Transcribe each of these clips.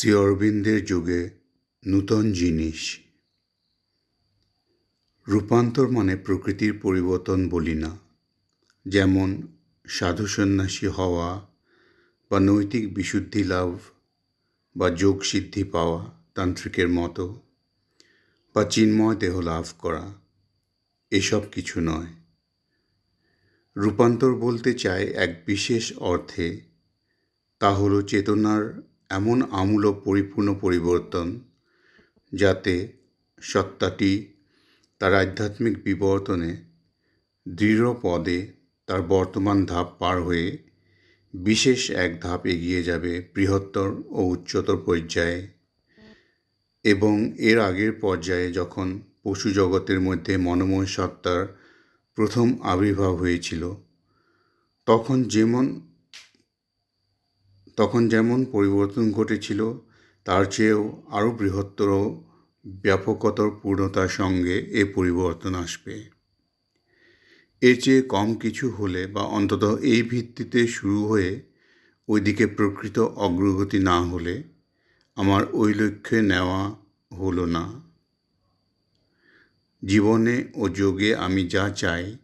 শ্রী অরবিন্দের যুগে নূতন জিনিস। রূপান্তর মানে প্রকৃতির পরিবর্তন বলি না। যেমন সাধু সন্ন্যাসী হওয়া বা নৈতিক বিশুদ্ধি লাভ বা যোগ সিদ্ধি পাওয়া তান্ত্রিকের মতো বা চিন্ময় দেহ লাভ করা, এসব কিছু নয়। রূপান্তর বলতে চায় এক বিশেষ অর্থে, তা হলো চেতনার এমন আমূল পরিপূর্ণ পরিবর্তন যাতে সত্তাটি তার আধ্যাত্মিক বিবর্তনে দৃঢ় পদে তার বর্তমান ধাপ পার হয়ে বিশেষ এক ধাপ এগিয়ে যাবে বৃহত্তর ও উচ্চতর পর্যায়ে। এবং এর আগের পর্যায়ে যখন পশু জগতের মধ্যে মনোময় সত্তার প্রথম আবির্ভাব হয়েছিল, তখন যেমন তখন যেমন পরিবর্তন ঘটেছিল, তার চেয়েও আরও বৃহত্তর ব্যাপকতর পূর্ণতার সঙ্গে এ পরিবর্তন আসবে। এর চেয়ে কম কিছু হলে বা অন্তত এই ভিত্তিতে শুরু হয়ে ওইদিকে প্রকৃত অগ্রগতি না হলে আমার ওই লক্ষ্যে নেওয়া হলো না। জীবনে ও যোগে আমি যা চাই,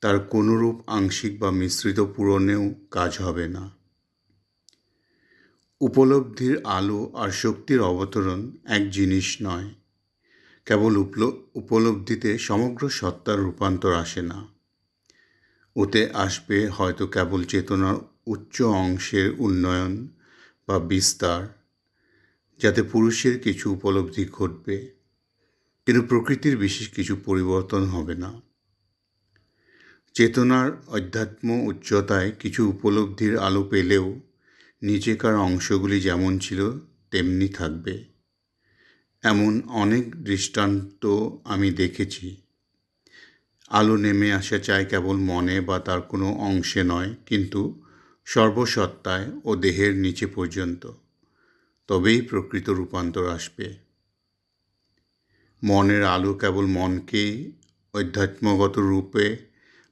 তার কোনোরূপ আংশিক বা মিশ্রিত পূরণেও কাজ হবে না। উপলব্ধির আলো আর শক্তির অবতরণ এক জিনিস নয়। কেবল উপলব্ধিতে সমগ্র সত্তার রূপান্তর আসে না। ওতে আসবে হয়তো কেবল চেতনার উচ্চ অংশের উন্নয়ন বা বিস্তার, যাতে পুরুষের কিছু উপলব্ধি ঘটবে, কিন্তু প্রকৃতির বিশেষ কিছু পরিবর্তন হবে না। চেতনার অধ্যাত্ম উচ্চতায় কিছু উপলব্ধির আলো পেলেও নিচেকার অংশগুলি যেমন ছিল, তেমনি থাকবে। এমন অনেক দৃষ্টান্ত আমি দেখেছি। আলো নেমে আসা চায় কেবল মনে বা তার কোনো অংশে নয়, কিন্তু সর্বসত্তায় ও দেহের নিচে পর্যন্ত। তবেই প্রকৃত রূপান্তর আসবে। মনের আলো কেবল মনকেই অধ্যাত্মগত রূপে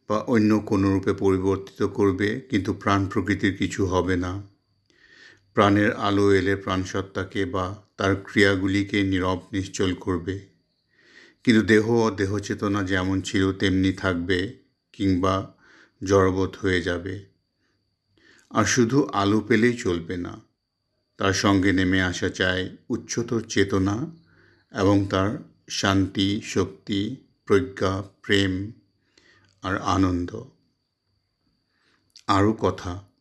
বা অন্য কোনো রূপে পরিবর্তিত করবে, কিন্তু প্রাণ প্রকৃতির কিছু হবে না। প্রাণের আলো এলে প্রাণসত্তাকে বা তার ক্রিয়াগুলিকে নীরব নিশ্চল করবে। কিন্তু দেহ ও দেহচেতনা যেমন ছিল, তেমনি থাকবে কিংবা জড়বোধ হয়ে যাবে। আর শুধু আলো পেলেই চলবে না, তার সঙ্গে নেমে আসা চায় উচ্চতর চেতনা এবং তার শান্তি, শক্তি, প্রজ্ঞা, প্রেম আর আনন্দ। আরও কথা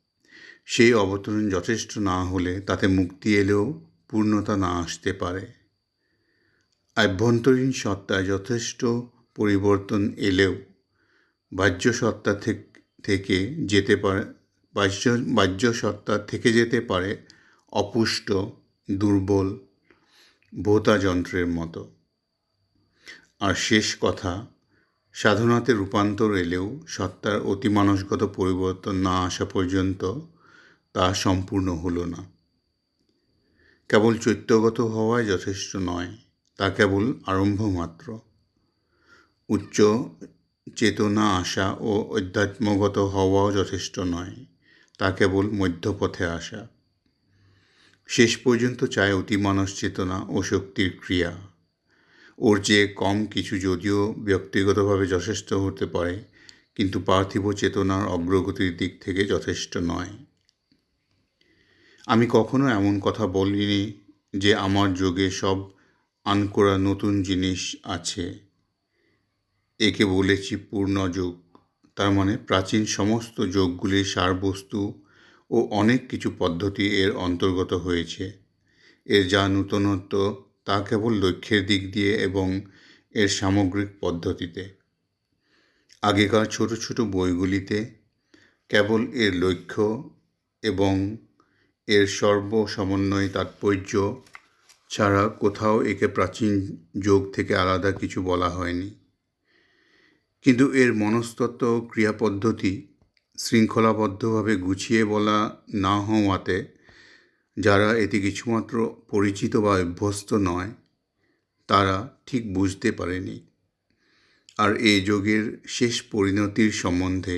সেই অবতরণ যথেষ্ট না হলে তাতে মুক্তি এলেও পূর্ণতা না আসতে পারে। আভ্যন্তরীণ সত্তায় যথেষ্ট পরিবর্তন এলেও বাহ্য সত্তা থেকে যেতে পারে, বাহ্য বাহ্য সত্তা থেকে যেতে পারে অপুষ্ট, দুর্বল ভোতা যন্ত্রের মতো। আর শেষ কথা, সাধনাতে রূপান্তর এলেও সত্তার অতিমানসগত পরিবর্তন না আসা পর্যন্ত তা সম্পূর্ণ হলো না। কেবল চৈত্যগত হওয়াই যথেষ্ট নয়, তা কেবল আরম্ভ মাত্র। উচ্চ চেতনা আসা ও অধ্যাত্মগত হওয়াও যথেষ্ট নয়, তা কেবল মধ্যপথে আসা। শেষ পর্যন্ত চায় অতিমানস চেতনা ও শক্তির ক্রিয়া। ওর চেয়ে কম কিছু যদিও ব্যক্তিগতভাবে যথেষ্ট হতে পারে, কিন্তু পার্থিব চেতনার অগ্রগতির দিক থেকে যথেষ্ট নয়। আমি কখনো এমন কথা বলিনি যে আমার যোগে সব আনকোরা নতুন জিনিস আছে। একে বলেছি পূর্ণ যোগ তার মানে প্রাচীন সমস্ত যোগগুলির সারবস্তু ও অনেক কিছু পদ্ধতি এর অন্তর্গত হয়েছে। এর যা নূতনত্ব তা কেবল লক্ষ্যের দিক দিয়ে এবং এর সামগ্রিক পদ্ধতিতে। আগেকার ছোট ছোট বইগুলিতে কেবল এর লক্ষ্য এবং এর সর্ব সমন্বয় তাৎপর্য ছাড়া কোথাও একে প্রাচীন যোগ থেকে আলাদা কিছু বলা হয়নি। কিন্তু এর মনস্তত্ত্ব ক্রিয়া পদ্ধতি শৃঙ্খলাবদ্ধভাবে গুছিয়ে বলা না হওয়াতে, যারা এতে কিছুমাত্র পরিচিত বা অভ্যস্ত নয়, তারা ঠিক বুঝতে পারেনি। আর এই যোগের শেষ পরিণতির সম্বন্ধে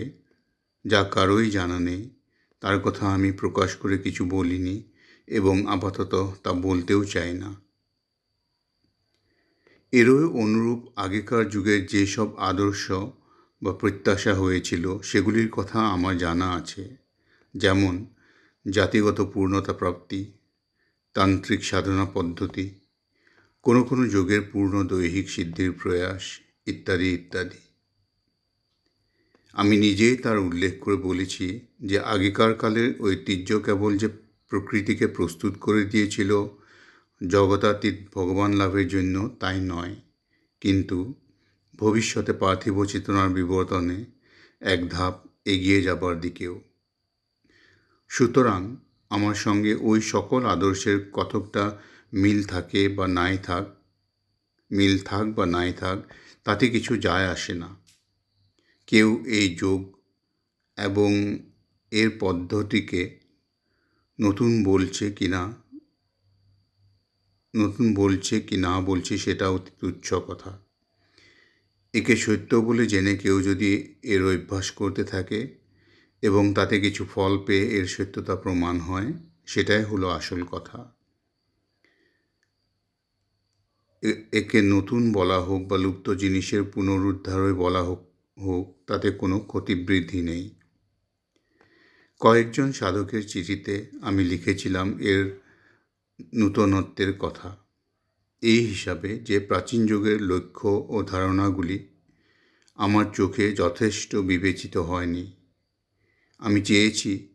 যা কারোই জানা নেই। তার কথা আমি প্রকাশ করে কিছু বলিনি এবং আপাতত তা বলতেও চাই না। এরও অনুরূপ আগেকার যুগের যেসব আদর্শ বা প্রত্যাশা হয়েছিল, সেগুলির কথা আমার জানা আছে। যেমন, জাতিগত পূর্ণতা প্রাপ্তি, তান্ত্রিক সাধনা পদ্ধতি, কোনো কোনো যোগের পূর্ণ দৈহিক সিদ্ধির প্রয়াস, ইত্যাদি ইত্যাদি। আমি নিজেই তার উল্লেখ করে বলেছি যে আগেকার কালের ঐতিহ্য কেবল যে প্রকৃতিকে প্রস্তুত করে দিয়েছিল, জগতাতীত ভগবান লাভের জন্য তাই নয়। কিন্তু ভবিষ্যতে পার্থিব চেতনার বিবর্তনে এক ধাপ এগিয়ে যাবার দিকেও। সুতরাং আমার সঙ্গে ওই সকল আদর্শের কতকটা মিল থাকে বা নাই থাক, মিল থাক বা নাই থাক, তাতে কিছু যায় আসে না। কেউ এই যোগ এবং এর পদ্ধতিকে নতুন বলছে কি না, নতুন বলছে কি না বলছে সেটা অতি তুচ্ছ কথা। একে সত্য বলে জেনে কেউ যদি এর অভ্যাস করতে থাকে এবং তাতে কিছু ফল পেয়ে এর সত্যতা প্রমাণ হয়, সেটাই হলো আসল কথা। একে নতুন বলা হোক বা লুপ্ত জিনিসের পুনরুদ্ধারই বলা হোক হোক তাতে কোনো ক্ষতিবৃদ্ধি নেই। কয়েকজন সাধকের চিঠিতে আমি লিখেছিলাম এর নূতনত্বের কথা। এই হিসাবে যে প্রাচীন যুগের লক্ষ্য ও ধারণাগুলি আমার চোখে যথেষ্ট বিবেচিত হয়নি। আমি চেয়েছি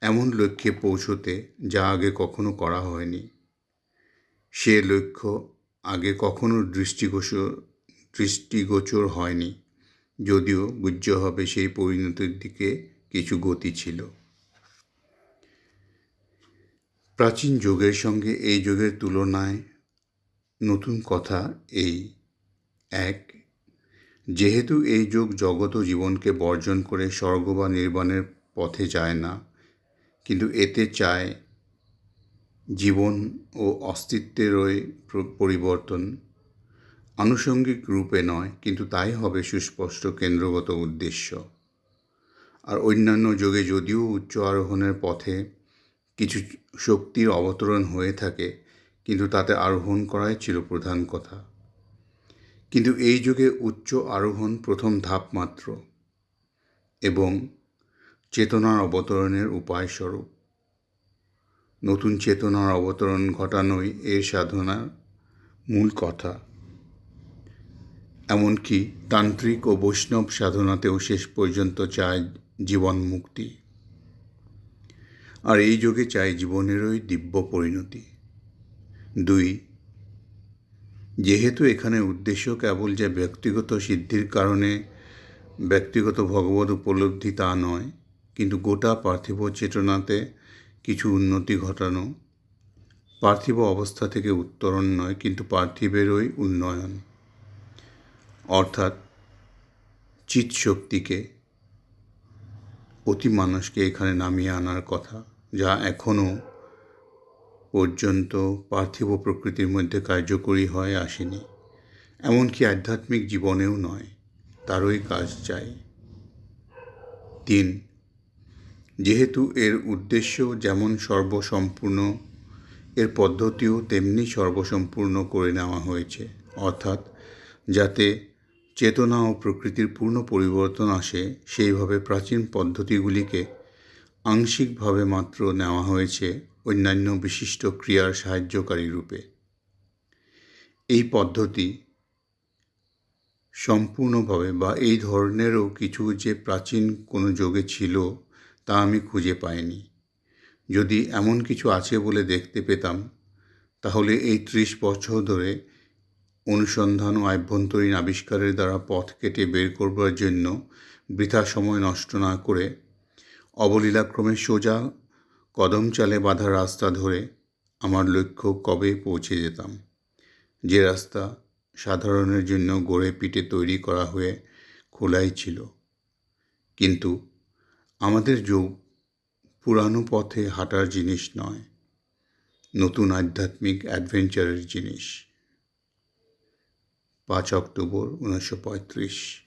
এমন লক্ষ্যে পৌঁছতে যা আগে কখনো করা হয়নি। সে লক্ষ্য আগে কখনো দৃষ্টিগোচর দৃষ্টিগোচর হয়নি। যদিও গুজ্জ হবে সেই পরিণতির দিকে কিছু গতি ছিল। প্রাচীন যুগের সঙ্গে এই যুগের তুলনায় নতুন কথা এই। এক, যেহেতু এই যুগ জগৎ ও জীবনকে বর্জন করে স্বর্গ বা নির্বাণের পথে যায় না, কিন্তু এতে চায় জীবন ও অস্তিত্বেরই পরিবর্তন। আনুষঙ্গিক রূপে নয়, কিন্তু তাই হবে সুস্পষ্ট কেন্দ্রগত উদ্দেশ্য। আর অন্যান্য যোগে যদিও উচ্চ আরোহণের পথে কিছু শক্তির অবতরণ হয়ে থাকে, কিন্তু তাতে আরোহণ করাই ছিল প্রধান কথা। কিন্তু এই যুগে উচ্চ আরোহণ প্রথম ধাপ মাত্র এবং চেতনার অবতরণের উপায় স্বরূপ। নতুন চেতনার অবতরণ ঘটানোই এর সাধনার মূল কথা। এমনকি তান্ত্রিক ও বৈষ্ণব সাধনাতেও শেষ পর্যন্ত চায় জীবন মুক্তি। আর এই যুগে চাই জীবনেরই দিব্য পরিণতি। দুই, যেহেতু এখানে উদ্দেশ্য কেবল যে ব্যক্তিগত সিদ্ধির কারণে ব্যক্তিগত ভগবত উপলব্ধি তা নয়, কিন্তু গোটা পার্থিব চেতনাতে কিছু উন্নতি ঘটানো, পার্থিব অবস্থা থেকে উত্তরণ নয়, কিন্তু পার্থিবেরই উন্নয়ন। অর্থাৎ চিৎশক্তিকে অতি মানুষকে এখানে নামিয়ে আনার কথা, যা এখনও পর্যন্ত পার্থিব প্রকৃতির মধ্যে কার্যকরী হয়ে আসেনি। এমনকি আধ্যাত্মিক জীবনেও নয় তারই কাজ চাই। তিন, যেহেতু এর উদ্দেশ্য যেমন সর্বসম্পূর্ণ, এর পদ্ধতিও তেমনি সর্বসম্পূর্ণ করে নেওয়া হয়েছে, অর্থাৎ যাতে চেতনা ও প্রকৃতির পূর্ণ পরিবর্তন আসে, সেইভাবে প্রাচীন পদ্ধতিগুলিকে আংশিকভাবে মাত্র নেওয়া হয়েছে অন্যান্য বিশিষ্ট ক্রিয়ার সাহায্যকারী রূপে। এই পদ্ধতি সম্পূর্ণভাবে বা এই ধরনেরও কিছু যে প্রাচীন কোনো যোগে ছিল, তা আমি খুঁজে পাইনি। যদি এমন কিছু আছে বলে দেখতে পেতাম, তাহলে এই ত্রিশ বছর ধরে অনুসন্ধান ও আভ্যন্তরীণ আবিষ্কারের দ্বারা পথ কেটে বের করবার জন্য বৃথা সময় নষ্ট না করে অবলীলাক্রমে সোজা কদম চালে বাঁধা রাস্তা ধরে আমার লক্ষ্য কবে পৌঁছে যেতাম। যে রাস্তা সাধারণের জন্য গড়ে পিটে তৈরি করা হয়ে খোলাই ছিল। কিন্তু আমাদের যুগ পুরানো পথে হাঁটার জিনিস নয়, নতুন আধ্যাত্মিক অ্যাডভেঞ্চারের জিনিস। পাঁচ অক্টোবর উনিশশো পঁয়ত্রিশ।